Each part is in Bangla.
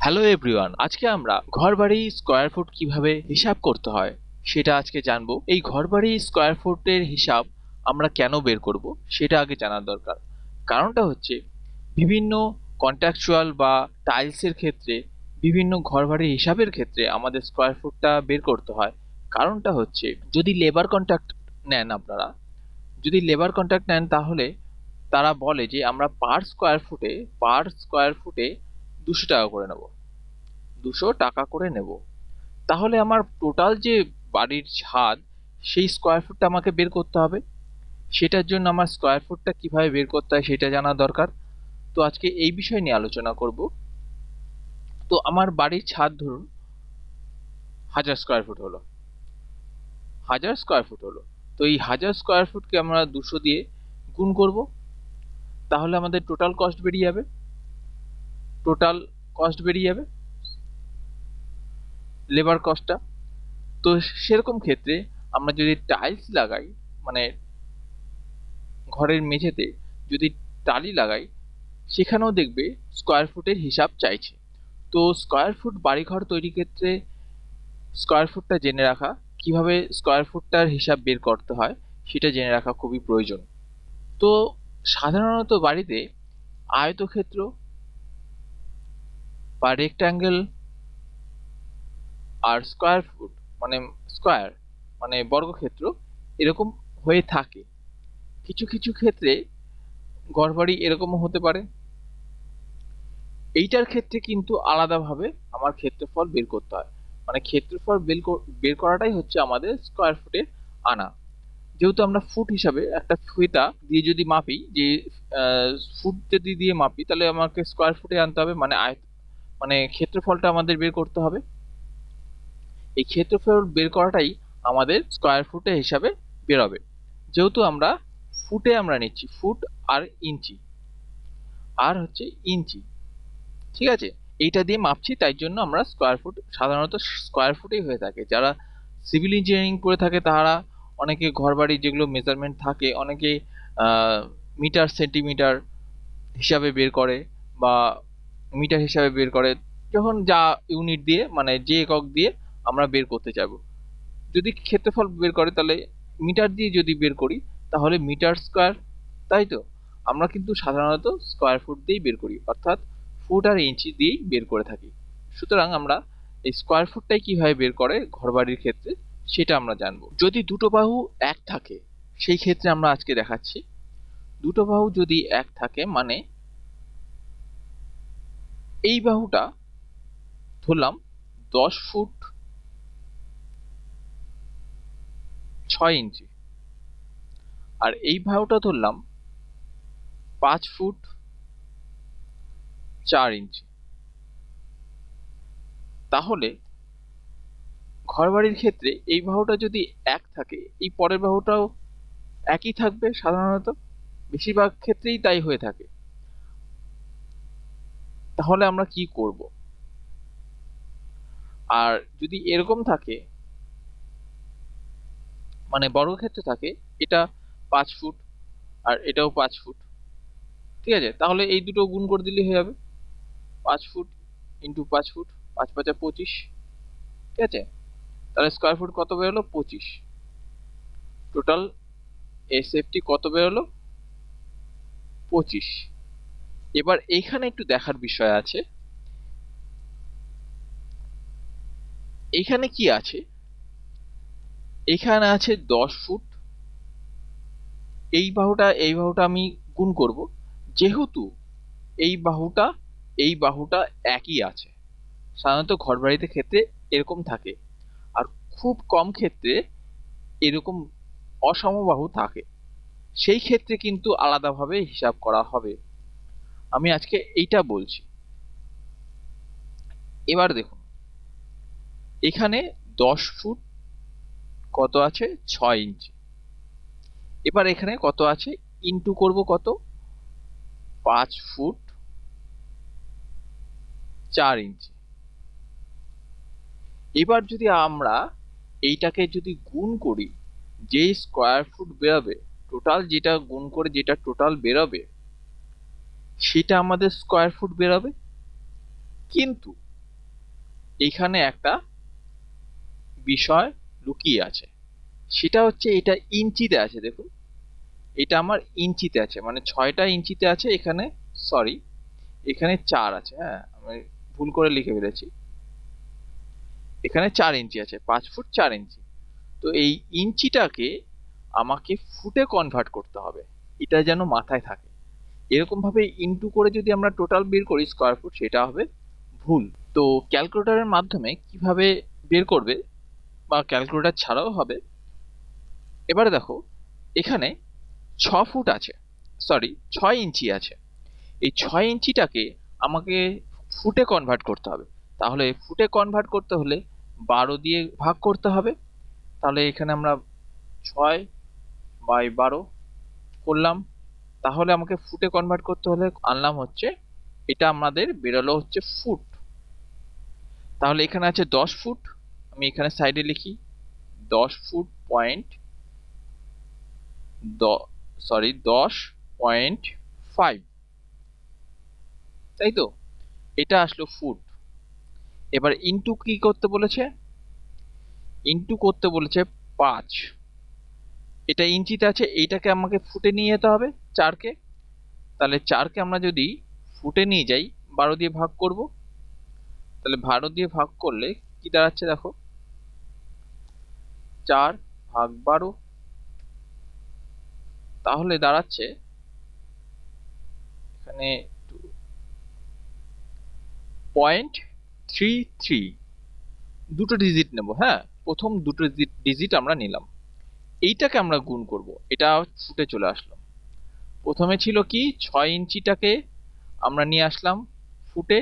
হ্যালো এভরিওয়ান আজকে আমরা ঘরবাড়ি স্কোয়ার ফুট কীভাবে হিসাব করতে হয় সেটা আজকে জানব। এই ঘরবাড়ি স্কোয়ার ফুটের হিসাব আমরা কেন বের করব সেটা আগে জানার দরকার। কারণটা হচ্ছে বিভিন্ন কন্ট্রাকচুয়াল বা টাইলসের ক্ষেত্রে, বিভিন্ন ঘরবাড়ির হিসাবের ক্ষেত্রে আমাদের স্কোয়ার ফুটটা বের করতে হয়। কারণটা হচ্ছে যদি লেবার কন্ট্রাক্ট নেন আপনারা, যদি লেবার কন্ট্রাক্ট নেন তাহলে তারা বলে যে আমরা পার স্কোয়ার ফুটে পার স্কোয়ার ফুটে দুশো টাকা করে নেব। দুশো টাকা করে নেব। তাহলে আমার টোটাল যে বাড়ির ছাদ, সেই স্কোয়ার ফুটটা আমাকে বের করতে হবে। সেটার জন্য আমার স্কোয়ার ফুটটা কীভাবে বের করতে হয় সেটা জানা দরকার। তো আজকে এই বিষয় নিয়ে আলোচনা করব। তো আমার বাড়ির ছাদ ধরুন, হাজার স্কোয়ার ফুট হলো। হাজার স্কোয়ার ফুট হলো। তো এই হাজার স্কোয়ার ফুটকে আমরা দুশো দিয়ে গুণ করব। তাহলে আমাদের টোটাল কস্ট বেরিয়ে যাবে। টোটাল কস্ট বেরিয়ে যাবে লেবার কস্টটা তো সেরকম ক্ষেত্রে আমরা যদি টাইলস লাগাই মানে ঘরের মেঝেতে যদি টালি লাগাই, সেখানেও দেখবে স্কোয়ার ফুটের হিসাব চাইছে। তো স্কোয়ার ফুট বাড়িঘর তৈরির ক্ষেত্রে স্কোয়ার ফুটটা জেনে রাখা, কীভাবে স্কোয়ার ফুটটার হিসাব বের করতে হয়, সেটা জেনে রাখা খুবই প্রয়োজন। তো সাধারণত বাড়িতে আয়তক্ষেত্র বা রেক্ট্যাঙ্গেল আর স্কোয়ার ফুট মানে স্কোয়ার মানে বর্গক্ষেত্র এরকম হয়ে থাকে। কিছু কিছু ক্ষেত্রে ঘরবাড়ি এরকমও হতে পারে। এইটার ক্ষেত্রে কিন্তু আলাদাভাবে আমার ক্ষেত্রফল বের করতে হয়। মানে ক্ষেত্রফল বের বের করাটাই হচ্ছে আমাদের স্কোয়ার ফুটে আনা। যেহেতু আমরা ফুট হিসাবে একটা ফিতা দিয়ে যদি মাপি, যে ফুট যদি দিয়ে মাপি, তাহলে আমাকে স্কোয়ার ফুটে আনতে হবে মানে আয় মানে ক্ষেত্রফলটা আমাদের বের করতে হবে। এই ক্ষেত্রফল বের করাটাই আমাদের স্কোয়ার ফুটে হিসাবে বেরোবে। যেহেতু আমরা ফুটে আমরা নিচ্ছি ফুট আর ইঞ্চি আর হচ্ছে ইঞ্চি ঠিক আছে? এইটা দিয়ে মাপছি, তাই জন্য আমরা স্কোয়ার ফুট সাধারণত স্কোয়ার ফুটেই হয়ে থাকে। যারা সিভিল ইঞ্জিনিয়ারিং করে থাকে তারা অনেকে ঘরবাড়ি যেগুলো মেজারমেন্ট থাকে, অনেকে মিটার সেন্টিমিটার হিসাবে বের করে বা মিটার হিসাবে বের করে, যখন যা ইউনিট দিয়ে মানে যে একক দিয়ে আমরা বের করতে যাব। যদি ক্ষেত্রফল বের করে তাহলে মিটার দিয়ে যদি বের করি, তাহলে মিটার স্কোয়ার, তাই তো? আমরা কিন্তু সাধারণত স্কোয়ার ফুট দিয়েই বের করি, অর্থাৎ ফুট আর ইঞ্চি দিয়েই বের করে থাকি। সুতরাং আমরা এই স্কোয়ার ফুটটাই কীভাবে বের করে ঘরবাড়ির ক্ষেত্রে, সেটা আমরা জানব। যদি দুটো বাহু এক থাকে, সেই ক্ষেত্রে আমরা আজকে দেখাচ্ছি। দুটো বাহু যদি এক থাকে মানে এই বাহুটা ধরলাম দশ ফুট ছয় ইঞ্চি। আর এই বাহুটা ধরলাম পাঁচ ফুট চার ইঞ্চি। তাহলে ঘরবাড়ির ক্ষেত্রে এই বাহুটা যদি এক থাকে, এই পরের বাহুটাও একই থাকবে সাধারণত। বেশিরভাগ ক্ষেত্রেই তাই হয়ে থাকে। তাহলে আমরা কি করব? আর যদি এরকম থাকে মানে বর্গক্ষেত্রে থাকে, এটা পাঁচ ফুট আর এটাও পাঁচ ফুট, ঠিক আছে? তাহলে এই দুটো গুণ করে দিলে হয়ে যাবে পাঁচ ফুট ইন্টু পাঁচ ফুট, পাঁচ পাঁচা পঁচিশ, ঠিক আছে? তাহলে স্কোয়ার ফুট কত বেরোলো? পঁচিশ। টোটাল এসএফটি কত বেরোলো? পঁচিশ। এবার এইখানে একটু দেখার বিষয় আছে। এইখানে কি আছে? এখানে আছে দশ ফুট। এই বাহুটা এই বাহুটা আমি গুণ করব। যেহেতু এই বাহুটা এই বাহুটা একই আছে, সাধারণত ঘরবাড়িতে ক্ষেত্রে এরকম থাকে। আর খুব কম ক্ষেত্রে এরকম অসমবাহু থাকে। সেই ক্ষেত্রে কিন্তু আলাদাভাবে হিসাব করা হবে। আমি আজকে এইটা বলছি। এবার দেখুন, এখানে দশ ফুট কত আছে? ছয় ইঞ্চি। এবার এখানে কত আছে? ইন্টু করব কত? পাঁচ ফুট চার ইঞ্চি। এবার যদি আমরা এইটাকে যদি গুণ করি যে স্কোয়ার ফুট বেরোবে টোটাল যেটা গুণ করে যেটা টোটাল বেরোবে সেটা আমাদের স্কোয়ার ফুট বেরোবে। কিন্তু এইখানে একটা বিষয় লুকিয়ে আছে। সেটা হচ্ছে এটা ইঞ্চিতে আছে, দেখুন। এটা আমার ইঞ্চিতে আছে মানে ছয়টা ইঞ্চিতে আছে এখানে সরি এখানে চার আছে হ্যাঁ আমি ভুল করে লিখে ফেলেছি। এখানে চার ইঞ্চি আছে, পাঁচ ফুট চার ইঞ্চি। তো এই ইঞ্চিটাকে আমাকে ফুটে কনভার্ট করতে হবে। এটা যেন মাথায় থাকে। এরকম ভাবে ইনটু করে যদি আমরা টোটাল বের করি স্কোয়ার ফুট সেটা হবে ভুল। তো ক্যালকুলেটরের মাধ্যমে কীভাবে বের করবে বা ক্যালকুলেটর ছাড়াও হবে? এবারে দেখো, এখানে ছ ফুট আছে সরি ছয় ইঞ্চি আছে। এই ছয় ইঞ্চিটাকে আমাকে ফুটে কনভার্ট করতে হবে। তাহলে ফুটে কনভার্ট করতে হলে বারো দিয়ে ভাগ করতে হবে। তাহলে এখানে আমরা ছয় বাই বারো করলাম। তাহলে আমাকে ফুটে কনভার্ট করতে হলে আনলাম হচ্ছে, এটা আমাদের বেরোলো হচ্ছে ফুট তাহলে এখানে আছে দশ ফুট আমি এখানে সাইডে লিখি, দশ ফুট পয়েন্ট সরি দশ পয়েন্ট ফাইভ তাই তো? এটা আসলো ফুট এবার ইনটু কি করতে বলেছে? ইনটু করতে বলেছে পাঁচ. এটা ইঞ্চিতে আছে, এইটাকে আমাকে ফুটে নিয়ে যেতে হবে। চারকে, তাহলে চারকে আমরা যদি ফুটে নিয়ে যাই, বারো দিয়ে ভাগ করব, তাহলে বারো দিয়ে ভাগ করলে কি দাঁড়াচ্ছে দেখো? চার ভাগ বারো, তাহলে দাঁড়াচ্ছে এখানে পয়েন্ট থ্রি থ্রি দুটো ডিজিট নেব হ্যাঁ? প্রথম দুটো ডিজিট আমরা নিলাম। এইটাকে আমরা গুণ করব, এটা ফুটে চলে আসলো। প্রথমে ছিল কি, ছয় ইঞ্চিটাকে আমরা নিয়ে আসলাম ফুটে,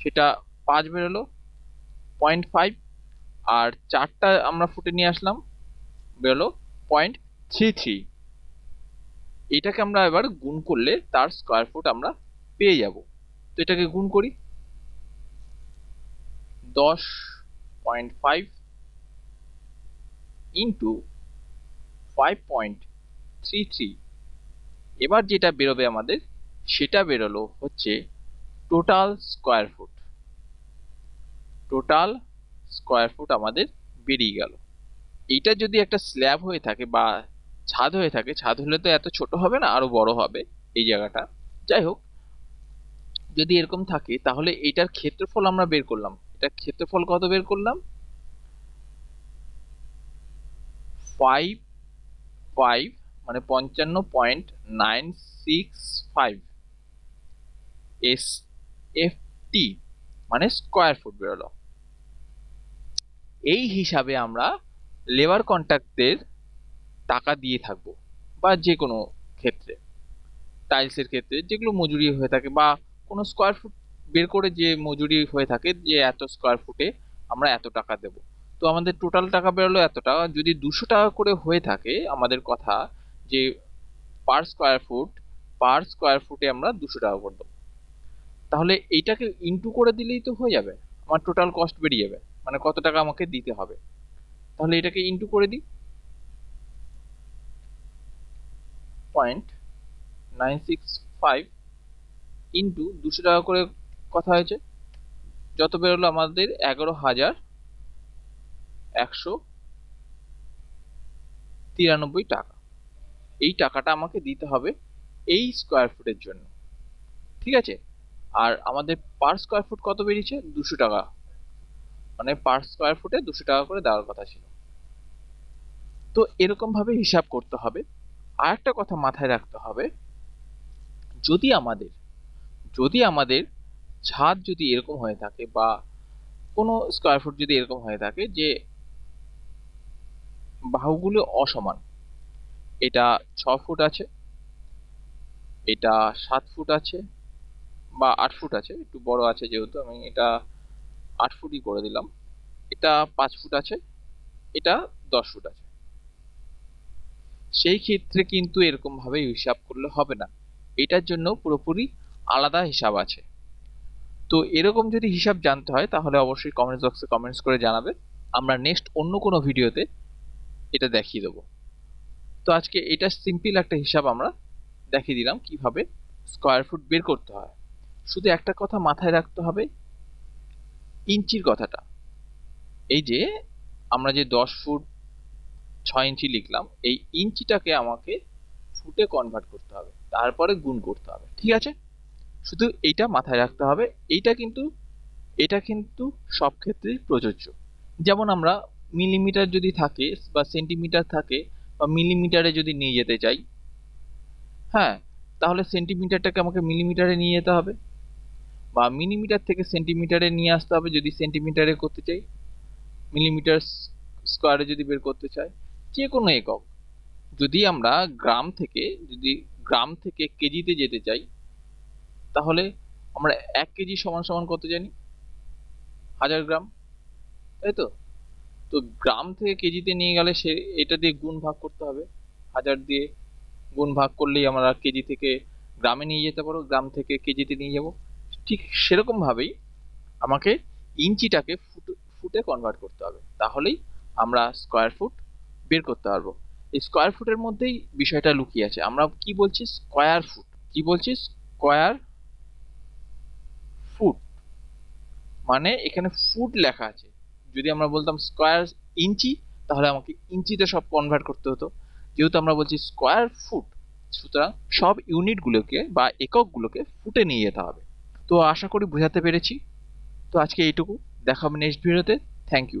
সেটা পাঁচ বেরোলো পয়েন্ট ফাইভ আর চারটা আমরা ফুটে নিয়ে আসলাম, বেরোলো পয়েন্ট থ্রি থ্রি এটাকে আমরা এবার গুণ করলে তার স্কোয়ার ফুট আমরা পেয়ে যাব। তো এটাকে গুণ করি। দশ point five into five point three three এবার যেটা বেরোবে আমাদের, সেটা বেরোলো হচ্ছে total square foot total square foot আমাদের বেরিয়ে গেল। এইটা যদি একটা স্ল্যাব হয়ে থাকে বা ছাদ হয়ে থাকে, ছাদ হলে তো এত ছোট হবে না, আরও বড় হবে এই জায়গাটা। যাই হোক, যদি এরকম থাকে, তাহলে এটার ক্ষেত্রফল আমরা বের করলাম। এটা ক্ষেত্রফল কত বের করলাম? ফাইভ ফাইভ মানে পঞ্চান্ন point nine six five S F T মানে স্কোয়ার ফুট বেরোলো। এই হিসাবে আমরা লেবার কন্ট্রাক্টের টাকা দিয়ে থাকব, বা যে কোনো ক্ষেত্রে। টাইলসের ক্ষেত্রে যেগুলো মজুরি হয়ে থাকে, বা কোনো স্কোয়ার ফুট বের করে যে মজুরি হয়ে থাকে, যে এত স্কোয়ার ফুটে আমরা এত টাকা দেব। তো আমাদের টোটাল টাকা বেরোলো এত টাকা যদি দুশো টাকা করে হয়ে থাকে, আমাদের কথা যে per square foot per square ফুটে আমরা দুশো টাকা করে দেবো। তাহলে এইটাকে ইনটু করে দিলেই তো হয়ে যাবে। আমার টোটাল কস্ট বেরিয়ে যাবে। মানে কত টাকা আমাকে দিতে হবে। তাহলে এটাকে ইনটু করে দিই। Point nine six five into দুশো টাকা করে কথা হয়েছে। যত বেরোলো আমাদের এগারো হাজার একশো তিরানব্বই টাকা। এই টাকাটা আমাকে দিতে হবে এই স্কোয়ার ফুটের জন্য। ঠিক আছে? আর আমাদের পার স্কোয়ার ফুট কত বেরিয়েছে? দুশো টাকা। মানে পার স্কোয়ার ফুটে দুশো টাকা করে দেওয়ার কথা ছিল। তো এরকম ভাবে হিসাব করতে হবে। আর একটা কথা মাথায় রাখতে হবে, যদি আমাদের যদি আমাদের ছাদ যদি এরকম হয়ে থাকে বা কোনো স্কোয়ার ফুট যদি এরকম হয়ে থাকে যে বাহুগুলো অসমান এটা ছ ফুট আছে, এটা সাত ফুট আছে বা আট ফুট আছে, একটু বড় আছে যেহেতু আমি এটা আট ফুটই করে দিলাম। এটা পাঁচ ফুট আছে, এটা দশ ফুট আছে। সেই ক্ষেত্রে কিন্তু এরকম ভাবে হিসাব করলে হবে না। এটার জন্য পুরোপুরি আলাদা হিসাব আছে। তো এরকম যদি হিসাব জানতে হয়, তাহলে অবশ্যই কমেন্টস বক্সে কমেন্টস করে জানাবে আমরা নেক্সট অন্য কোনো ভিডিওতে এটা দেখিয়ে দেবো। তো আজকে এটা সিম্পল একটা হিসাব আমরা দেখিয়ে দিলাম কীভাবে স্কোয়ার ফুট বের করতে হয়। শুধু একটা কথা মাথায় রাখতে হবে, ইঞ্চির কথাটা। এই যে আমরা যে দশ ফুট ছয় ইঞ্চি লিখলাম, এই ইঞ্চিটাকে আমাকে ফুটে কনভার্ট করতে হবে, তারপরে গুণ করতে হবে, ঠিক আছে? শুধু এইটা মাথায় রাখতে হবে, এইটা কিন্তু, এটা কিন্তু সব ক্ষেত্রেই প্রযোজ্য। যেমন আমরা মিলিমিটার যদি থাকে বা সেন্টিমিটার থাকে বা মিলিমিটারে যদি নিয়ে যেতে চাই হ্যাঁ তাহলে সেন্টিমিটারটাকে আমাকে মিলিমিটারে নিয়ে যেতে হবে বা মিলিমিটার থেকে সেন্টিমিটারে নিয়ে আসতে হবে যদি সেন্টিমিটারে করতে চাই মিলিমিটার স্কোয়ারে যদি বের করতে চাই, যে কোনো একক। যদি আমরা গ্রাম থেকে, যদি গ্রাম থেকে কেজিতে যেতে চাই, তাহলে আমরা এক কেজি সমান সমান কত জানি? হাজার গ্রাম, তাই তো? তো গ্রাম থেকে কেজিতে নিয়ে গেলে সে, এটা দিয়ে গুণ ভাগ করতে হবে। হাজার দিয়ে গুণ ভাগ করলেই আমরা কেজি থেকে গ্রামে নিয়ে যেতে পারো গ্রাম থেকে কেজিতে নিয়ে যাব। ঠিক সেরকম ভাবেই আমাকে ইঞ্চিটাকে ফুট, ফুটে কনভার্ট করতে হবে। তাহলেই আমরা স্কোয়ার ফুট বের করতে পারব। এই স্কোয়ার ফুটের মধ্যেই বিষয়টা লুকিয়ে আছে। আমরা কি বলছি? স্কোয়ার ফুট কি বলছি? স্কোয়ার ফুট মানে এখানে ফুট লেখা আছে। যদি আমরা বলতাম স্কোয়ার ইঞ্চি, তাহলে আমাকে ইঞ্চিতে সব কনভার্ট করতে হতো। যেহেতু আমরা বলছি স্কোয়ার ফুট সুতরাং সব ইউনিটগুলোকে বা এককগুলোকে ফুটে নিয়ে যেতে হবে। তো আশা করি বোঝাতে পেরেছি। তো আজকে এইটুকু। দেখা হবে নেক্সট ভিডিওতে থ্যাংক ইউ